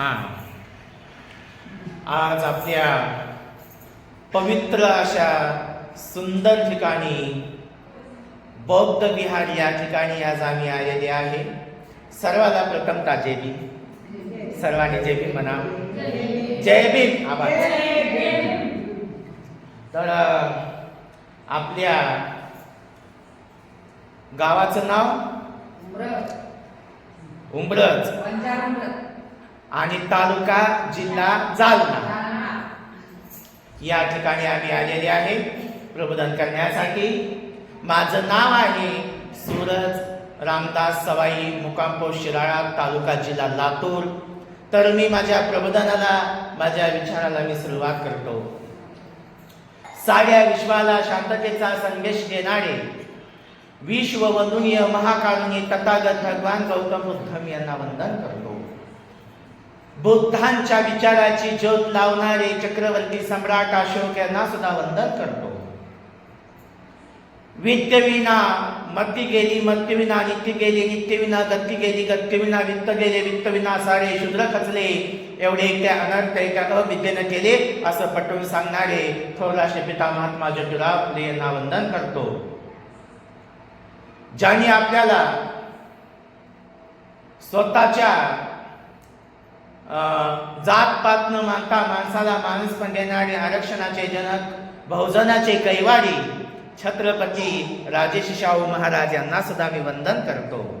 हा. आज आपल्या पवित्र अशा सुंदर ठिकाणी बौद्ध विहार या ठिकाणी आज आम्ही आलेले आहे. सर्वाला प्रथम जय भीम. सर्वांनी जय भीम म्हणा. जय भीम. आभार. तर आपल्या गावाचं नाव? उंबरज आणि तालुका जिल्हा जालना. या ठिकाणी आम्ही आलेले आहे. प्रबोधन करण्यासाठी. माझं नाव आहे सूरज रामदास सवाई मुकाम शिराळा तालुका जिल्हा लातूर. तर मी माझ्या प्रबोधनाला माझ्या विचाराला मी सुरुवात करतो. साऱ्या विश्वाला शांततेचा संदेश देणारे विश्ववंदनीय महाकारुणी तथागत भगवान गौतम बुद्ध यांना वंदन करतो. बुद्धांच्या विचाराची ज्योत लावणारे चक्रवर्ती सम्राट अशोक यांना सुद्धा वंदन करतो. विद्यविना मती गेली मत्यविना नित्य गेली नित्यविना गती गेली गत्यविना वित्त गेले वित्तविना सारे शूद्र खचले एवढे त्या अनर्थ एका विद्येनं केले असं पटवून सांगणारे थोरलाशे पिता महात्मा ज्योतिराव फुले यांना वंदन करतो. ज्यांनी आपल्याला स्वतःच्या जात-पात न मानता माणसाला माणूस पण देणारे आरक्षणाचे जनक बहुजनाचे कैवारी छत्रपती राजेश शाहू महाराज यांना सुद्धा मी वंदन करतो.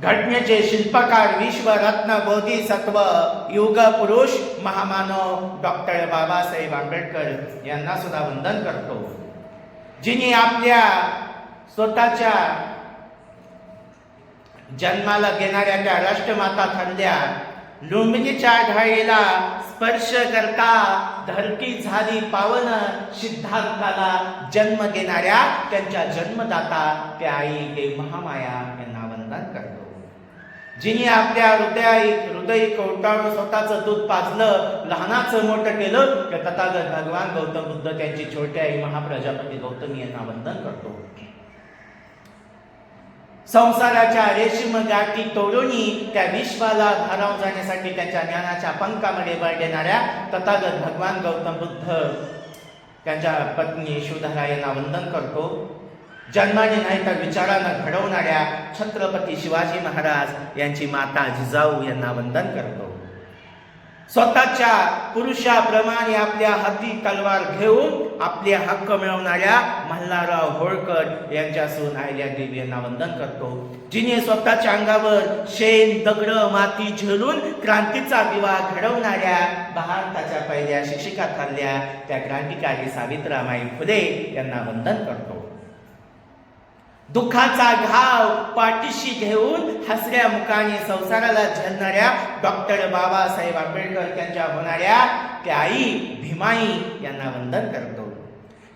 घटनेचे शिल्पकार विश्वरत्न बोधिसत्व युग पुरुष महामानव डॉक्टर बाबासाहेब आंबेडकर यांना सुद्धा वंदन करतो. जिने आपल्या स्वतःच्या जन्माला घेणाऱ्या त्या राष्ट्रमाता ठरल्या लुंबिनीच्या ढाळीला स्पर्श करता धरती झाली पावन सिद्धार्थाला जन्म घेणाऱ्या त्यांच्या जन्मदाता त्या आई हे महामाया यांना वंदन करतो. जिने आपल्या हृदया हृदय कवटाळून स्वतःचं दूध पाजलं लहानाचं मोठं केलं तर तथागत भगवान गौतम बुद्ध त्यांची छोट्या आई महाप्रजापती गौतमी यांना वंदन करतो. संसाराच्या रेशीम गाठी तोडूनी त्या विश्वाला भारावून जाण्यासाठी त्यांच्या ज्ञानाच्या पंखामध्ये बळ देणाऱ्या तथागत भगवान गौतम बुद्ध. त्यांच्या पत्नी शिवधारा यांना वंदन करतो. जन्माने नाही तर विचारानं घडवणाऱ्या छत्रपती शिवाजी महाराज यांची माता जिजाऊ यांना वंदन करतो. स्वतःच्या पुरुषाप्रमाणे आपल्या हाती तलवार घेऊन आपले हक्क मिळवणाऱ्या मल्हारराव होळकर यांच्या सून आयल्या देवी यांना वंदन करतो. जिने स्वतःच्या अंगावर शेण दगड माती झेलून क्रांतीचा दिवा घडवणाऱ्या भारताच्या पहिल्या शिक्षिका ठरल्या. त्या क्रांतिकारी सावित्रामाई फुले यांना वंदन करतो. दुःखाचा घाव पाठीशी घेऊन हसऱ्या मुखाने संसाराला झेलणाऱ्या डॉक्टर बाबासाहेब आंबेडकर त्यांच्या होणाऱ्या त्या आई भीमाई यांना वंदन करतो.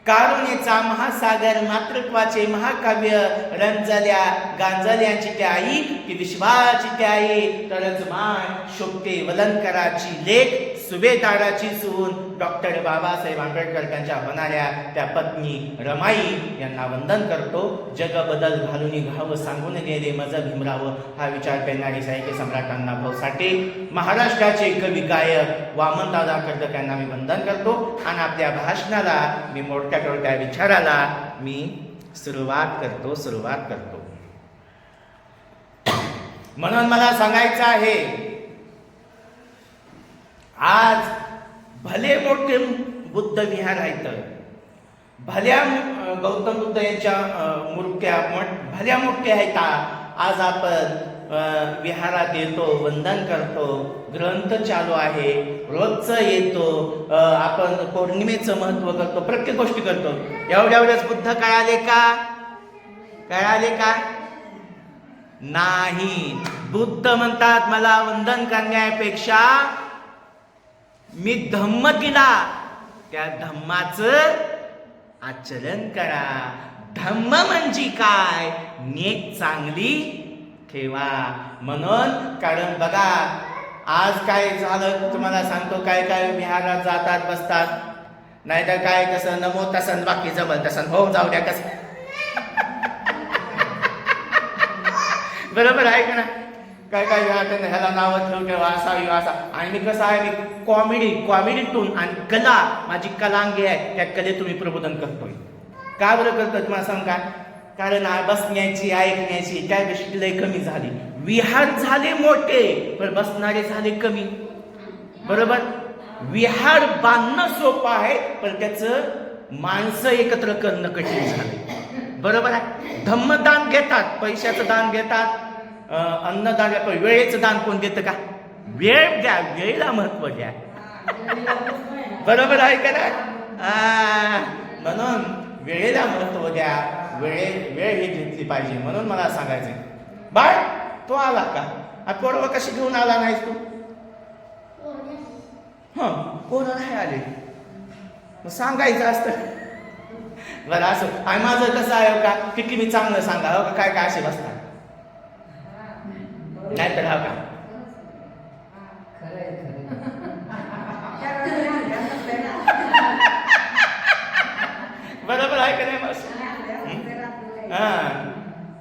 कारुणीचा महासागर मातृत्वाचे महाकाव्य रंजल्या गांजल्याची त्या आई की विश्वाची त्या आई तरच मान शोभते वलनकराची लेख सुभेदाराची सून डॉक्टर बाबासाहेब आंबेडकर त्यांच्या होणाऱ्या त्या पत्नी रमाई यांना वंदन करतो. जग बदल घालून घावं सांगून गेले मज भिमरावं. हा विचार करणारे साहित्य सम्राटांना भाऊ साठे महाराष्ट्राचे कवी गायक वामनदादा कर्दक यांना मी वंदन करतो. आणि आपल्या भाषणाला मी मोठ्या टोळक्या विचाराला मी सुरुवात करतो सुरुवात करतो. म्हणून मला सांगायचं आहे आज भले मोठे बुद्ध विहार आहेत. भल्या गौतम बुद्ध यांच्या मूर्त्या मोठ- भल्या मोठ्या आहेत. आज आपण विहारात येतो वंदन करतो. ग्रंथ चालू आहे. रोजचं येतो. आपण पौर्णिमेचं महत्त्व करतो. प्रत्येक गोष्टी करतो. एवढ्या एवढ्याच बुद्ध कळाले का? कळाले का? नाही. बुद्ध म्हणतात मला वंदन करण्यापेक्षा मी धम्म केला. त्या धम्माचं आचरण करा. धम्म म्हणजे काय? नेक चांगली ठेवा. म्हणून कारण बघा आज काय झालं तुम्हाला सांगतो काय काय विहारात जातात बसतात. नाहीतर काय कसं नमो तसन बाकी जमल तसन हो जाऊ द्या कसं बरोबर आहे का ना? काय काय वेळा त्यांना ह्याला नावं ठेव ठेवा असा विवा असा. आणि मी कसं आहे मी कॉमेडी कॉमेडीतून आणि कला माझी कलांगी आहे त्या कलेतून मी प्रबोधन करतोय. का बरं करतोय तुम्हाला सांग काय कारण बसण्याची ऐकण्याची त्या गोष्टी लय कमी झाली. विहार झाले मोठे पण बसणारे झाले कमी. बरोबर? विहार बांधणं सोपं आहे पण त्याचं माणसं एकत्र करणं कठीण झालं. बरोबर आहे? धम्मदान घेतात पैशाचं दान घेतात अन्नदान घेतात वेळेचं दान कोण देतं का? वेळ द्या वेळेला महत्त्व द्या. बरोबर आहे का ना आ, म्हणून वेळेला महत्त्व द्या. वेळे वेळ ही घेतली पाहिजे. म्हणून मला सांगायचं बाळ तो आला का? पोरव कशी घेऊन आला नाहीस तू? हां कोण नाही आले? मग सांगायचं असतं. बरं असं. आणि माझं कसं आहे हो का? किती मी चांगलं सांगा. हो का? काय काय असे बसतात? नाही तर हा का बरोबर आहे का नाही हा.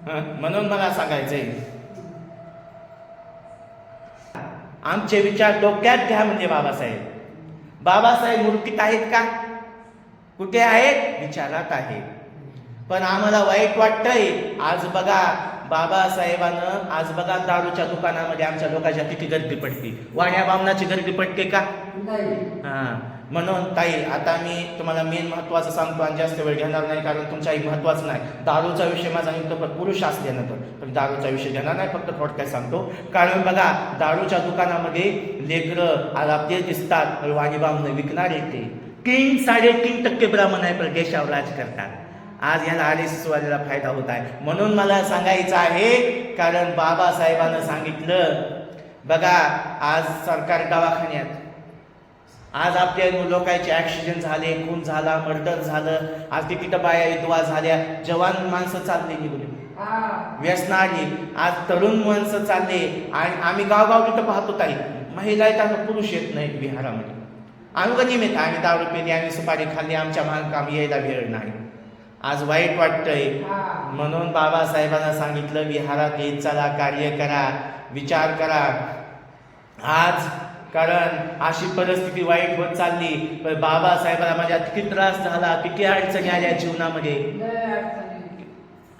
हं, म्हणून मला सांगायचंय. आमचे विचार डोक्यात घ्या म्हणजे बाबासाहेब. बाबासाहेब मूर्तीत आहेत का? कुठे आहेत? विचारात आहेत. पण आम्हाला वाईट वाटतंय. आज बघा बाबासाहेबानं आज बघा दारूच्या दुकानामध्ये आमच्या लोकांच्या किती गर्दी पडते. वाण्या बामणाची गर्दी पडते का? हा. म्हणून ताई आता मी तुम्हाला मेन महत्वाचं सांगतो आणि जास्त वेळ घेणार नाही कारण तुमच्याही महत्वाचं नाही. दारूचा विषय माझा पण पुरुष असल्यानंतर पण दारूचा विषय घेणार नाही फक्त थोडक्यात सांगतो. कारण बघा दारूच्या दुकानामध्ये लेकरं आपले दिसतात वाणीबामनं विकणार येते तीन साडेतीन टक्के ब्राह्मण आहे पण देशावर राज करतात. आज याला आर एस वाल्याला फायदा होत आहे. म्हणून मला सांगायचं आहे कारण बाबासाहेबांनं सांगितलं बघा आज सरकारी दवाखान्यात. आज आपल्या लोकांचे ऍक्सिडेंट झाले खून झाला मर्डर झालं आज तिकीट बाया विधवा झाल्या जवान माणसं चालली निघून. व्यसनारी आज तरुण माणसं चालले आणि आम्ही गावगाव तिथं पाहतो ताई महिला येतात पुरुष येत नाहीत विहारामध्ये. आम्ही कधी येत आम्ही दारू पेली आम्ही सुपारी खाल्ली आमच्या काम यायला वेळ नाही. आज वाईट वाटतंय. म्हणून बाबासाहेबांना सांगितलं विहारात येत चला कार्य करा विचार करा. आज कारण अशी परिस्थिती वाईट होत चालली पण बाबासाहेबांना माझ्या किती त्रास झाला किती अडचणी आल्या जीवनामध्ये.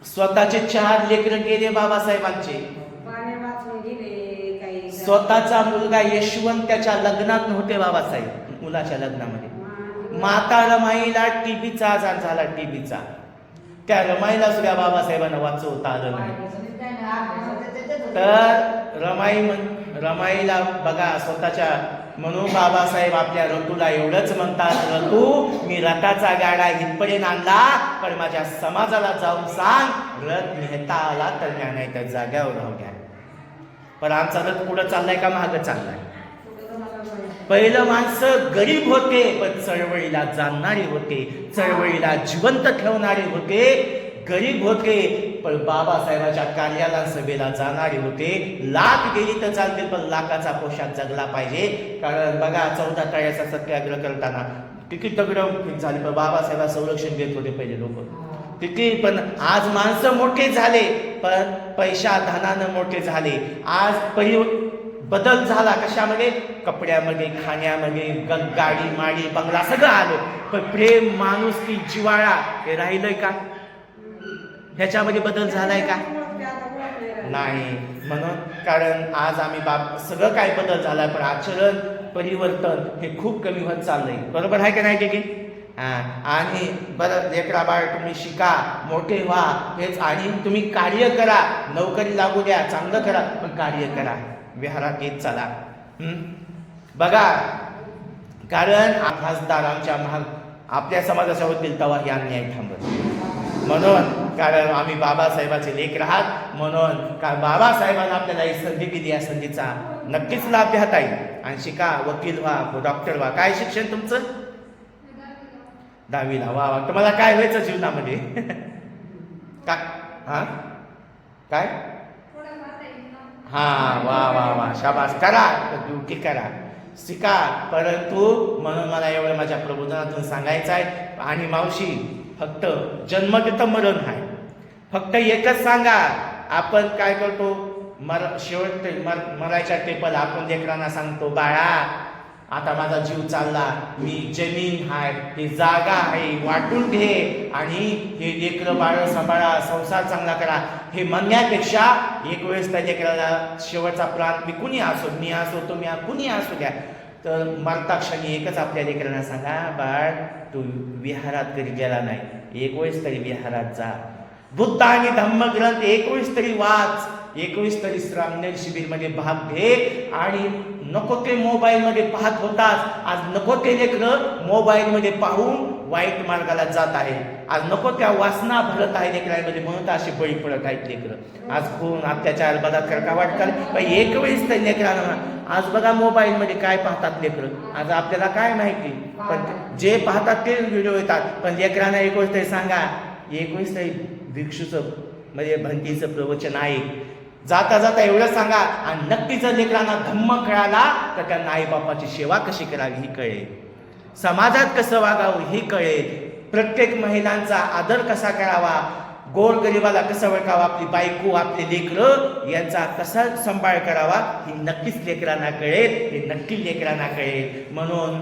स्वतःचे चार लेकरं गेले बाबासाहेबांचे. स्वतःचा मुलगा यशवंत त्याच्या लग्नात नव्हते बाबासाहेब मुलाच्या लग्नामध्ये. माता रमाईला टीबीचा आजार झाला टीबीचा त्या रमाईला सुद्धा बाबासाहेबांना वाचवता आलं नाही. तर रमाई म्हण रमाईला बघा स्वतःच्या म्हणून बाबासाहेब आपल्या रतूला एवढंच म्हणतात रतू मी रथाचा गाडा हितपर्यंत आणला पण माझ्या समाजाला जाऊन सांग रथ नेता आला तर ज्ञान नाही तर जाग्यावर राहू घ्या पण आमचा रथ पुढं चाललाय का महाग चाललाय? पहिलं माणसं गरीब होते पण चळवळीला जाणणारे होते चळवळीला जिवंत ठेवणारे होते गरीब होते पण बाबासाहेबाच्या कार्याला सभेला जाणारे होते. लाख गेली तर चालतील पण लाखाचा पोशाख जगला पाहिजे. कारण बघा चौदा तळ्याचा सत्याग्रह करताना किती दगडं झाले पण बाबासाहेबा संरक्षण देत होते पहिले लोक. किती पण आज माणसं मोठे झाले पण पैशा धनानं मोठे झाले. आज परि बदल झाला कशामध्ये कपड्यामध्ये खाण्यामध्ये ग- गाडी माडी बंगला सगळं आलं. पण प्रेम माणूस की जिवाळा हे राहिलंय का? ह्याच्यामध्ये बदल झालाय का? नाही म्हणून कारण आज आम्ही बाप सगळं काय बदल झालाय पण आचरण परिवर्तन हे खूप कमी होत चाललंय. बरोबर आहे का नाही की आणि बरं लेकरा बाळ तुम्ही शिका मोठे व्हा हेच आणि तुम्ही कार्य करा नोकरी लागू द्या चांगलं करा पण कार्य करा. विहारात येत चला. बघा कारण खासदारांच्या खासदार आमच्या महाग आपल्या समाजाच्या होतील तेव्हा हे अन्याय थांबत. म्हणून कारण आम्ही बाबासाहेबाचे लेख राहात म्हणून का बाबासाहेबांना आपल्याला ही संधी दिली या संधीचा नक्कीच लाभ घ्या येईल आणि शिका वकील व्हा डॉक्टर व्हा काय शिक्षण तुमचं? दहावीला. वा वा. तुम्हाला काय व्हायचं जीवनामध्ये? का हा? काय? हा वा वा वा. शाबास. करा. ड्युटी करा. शिका. परंतु म्हणून मला एवढं माझ्या प्रबोधनातून सांगायचं आहे. आणि मावशी फक्त जन्म तिथं मरण आहे. फक्त एकच सांगा. आपण काय करतो? मर शेवट मर मरायच्या टेपल आपण लेकरांना सांगतो बाळा आता माझा जीव चालला. मी जमीन आहे ही जागा आहे वाटून घे आणि हे लेकरं बाळ सांभाळा संसार चांगला करा. हे म्हणण्यापेक्षा एक वेळेस त्या लेकराला शेवटचा प्राण मी कुणी असो मी असो तुम्ही आ- कुणी असू द्या. तर मरता क्षणी एकच आपल्या लेकरांना सांगा बाळ तू विहारात कधी गेला नाही? एक वेळेस तरी विहारात जा. बुद्ध आणि धम्मग्रंथ एक वेळेस तरी वाच. एकवीस तरी श्रामनेर शिबिरमध्ये भाग घे आणि नको ते मोबाईलमध्ये पाहत होतास आज नको ते लेकरं मोबाईलमध्ये पाहून वाईट मार्गाला जात आहे. आज नको त्या वासना भरत आहे लेकरांमध्ये म्हणून असे बळी पडत आहेत लेकरं. आज खून अत्याचार बलात्कार का वाटतात पण एक वेळेस लेकरांना आज बघा मोबाईलमध्ये काय पाहतात लेकरं. आज आपल्याला काय माहिती? पण जे पाहतात ते व्हिडिओ येतात. पण लेकरांना एक वेळेस तरी सांगा. एकवीस तरी भिक्षूचं म्हणजे भंतीचं प्रवचन आहे. जाता जाता एवढं सांगा आणि नक्की जर लेकरांना धम्म कळाला तर त्यांना आईबापाची सेवा कशी करावी ही कळेल. समाजात कसं वागावं ही कळेल. प्रत्येक महिलांचा आदर कसा करावा? गोरगरिबाला कसं ओळखावं? आपली बायको आपले लेकरं यांचा कसा सांभाळ करावा? ही नक्कीच लेकरांना कळेल. हे नक्की लेकरांना कळेल. म्हणून